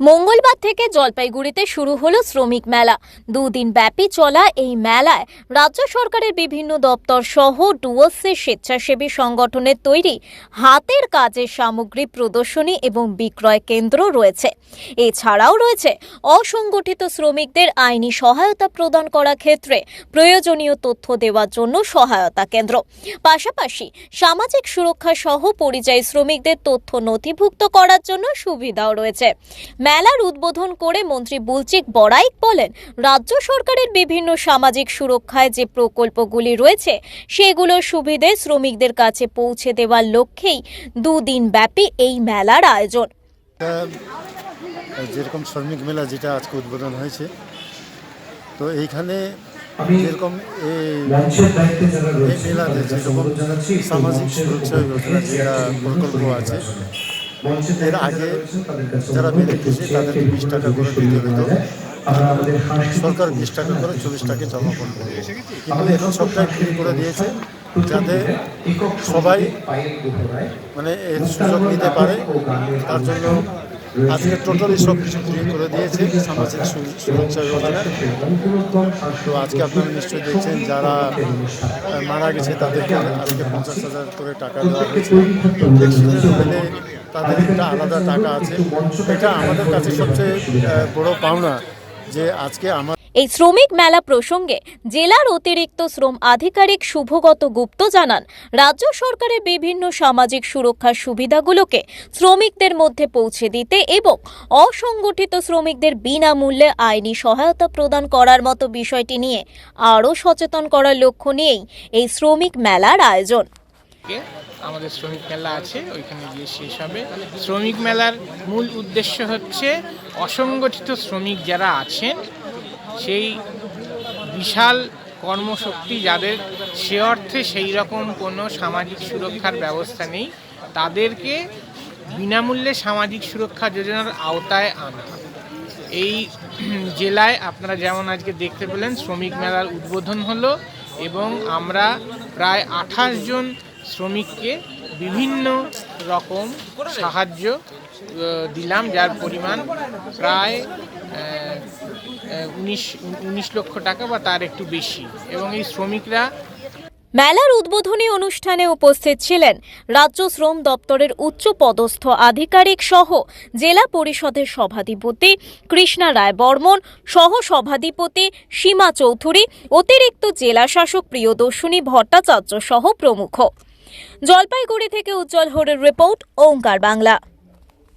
মঙ্গলবার থেকে জলপাইগুড়িতে শুরু হলো শ্রমিক মেলা। দুদিন ব্যাপী চলা এই মেলায় রাজ্য সরকারের বিভিন্ন দপ্তর সহ ডুয়ার্সের স্বেচ্ছাসেবী সংগঠনের তৈরি হাতের কাজের সামগ্রী প্রদর্শনী এবং বিক্রয় কেন্দ্র রয়েছে। এছাড়াও রয়েছে অসংগঠিত শ্রমিকদের আইনি সহায়তা প্রদান করার ক্ষেত্রে প্রয়োজনীয় তথ্য দেওয়ার জন্য সহায়তা কেন্দ্র। পাশাপাশি সামাজিক সুরক্ষা সহ পরিযায়ী শ্রমিকদের তথ্য নথিভুক্ত করার জন্য সুবিধাও রয়েছে। মেলার উদ্বোধন করে মন্ত্রী বুলচিক বড়াইক বলেন রাজ্য সরকারের বিভিন্ন সামাজিক সুরক্ষায় যে প্রকল্পগুলি রয়েছে সেগুলোর সুবিধে শ্রমিকদের কাছে পৌঁছে দেওয়ার লক্ষ্যেই দুদিন ব্যাপী এই মেলার আয়োজন। যেরকম শ্রমিক মেলা যেটা আজকে উদ্বোধন হয়েছে তো এইখানে যেরকম এই মেলাতে যেরকম সামাজিক সুরক্ষা যোজনা যেটা প্রকল্প আছে এর আগে যারা রয়েছেন তাদের কাছে যারা অনুরোধ বেড়ে একটু গেছে চেয়ার তাদের বিশ টাকা করে দিতে হতো সরকার বিশ টাকা করে চল্লিশ টাকা জমা করবে। কিন্তু এখন সবটাই ফ্রি করে দিয়েছে যাতে সবাই মানে এর সুযোগ নিতে পারে। তার জন্য আজকে টোটালি সব কিছু ফ্রি করে দিয়েছে সামাজিক সুরক্ষা যোজনা তো আজকে আপনারা নিশ্চয়ই দেখছেন যারা মারা গেছে তাদেরকে আজকে পঞ্চাশ হাজার করে টাকা দেওয়া হয়েছে। তাদের একটা আলাদা টাকা আছে। এটা আমাদের কাছে সবচেয়ে বড় পাওনা যে আজকে আমার এই শ্রমিক মেলা প্রসঙ্গে জেলার অতিরিক্ত শ্রম আধিকারিক শুভগত গুপ্ত জানান, রাজ্য সরকারের বিভিন্ন সামাজিক সুরক্ষার সুবিধাগুলোকে শ্রমিকদের মধ্যে পৌঁছে দিতে এবং অসংগঠিত শ্রমিকদের বিনামূল্যে আইনি সহায়তা প্রদান করার মতো বিষয়টি নিয়ে আরও সচেতন করার লক্ষ্য নিয়েই এই শ্রমিক মেলার আয়োজন। আমাদের শ্রমিক মেলা আছে, ওইখানে গিয়ে শেষ হবে। শ্রমিক মেলার মূল উদ্দেশ্য হচ্ছে অসংগঠিত শ্রমিক যারা আছেন, সেই বিশাল কর্মশক্তি যাদের সে অর্থে সেই রকম কোনো সামাজিক সুরক্ষার ব্যবস্থা নেই, তাদেরকে বিনামূল্যে সামাজিক সুরক্ষা যোজনার আওতায় আনা। এই জেলায় আপনারা যেমন আজকে দেখতে পেলেন, শ্রমিক মেলার উদ্বোধন হলো এবং আমরা প্রায় আঠাশ জন শ্রমিককে বিভিন্ন রকম সাহায্য দিলাম, যার পরিমাণ প্রায় উনিশ উনিশ লক্ষ টাকা বা তার একটু বেশি। এবং এই শ্রমিকরা মেলার উদ্বোধনী অনুষ্ঠানে উপস্থিত ছিলেন রাজ্য শ্রম দপ্তরের উচ্চ পদস্থ আধিকারিক সহ জেলা পরিষদের সভাধিপতি কৃষ্ণা রায় বর্মন, সহ সভাধিপতি সীমা চৌধুরী, অতিরিক্ত জেলা শাসক প্রিয়দর্শিনী ভট্টাচার্য সহ প্রমুখ। জলপাইগুড়ি থেকে উজ্জ্বল হোরের রিপোর্ট ওঙ্কার বাংলা।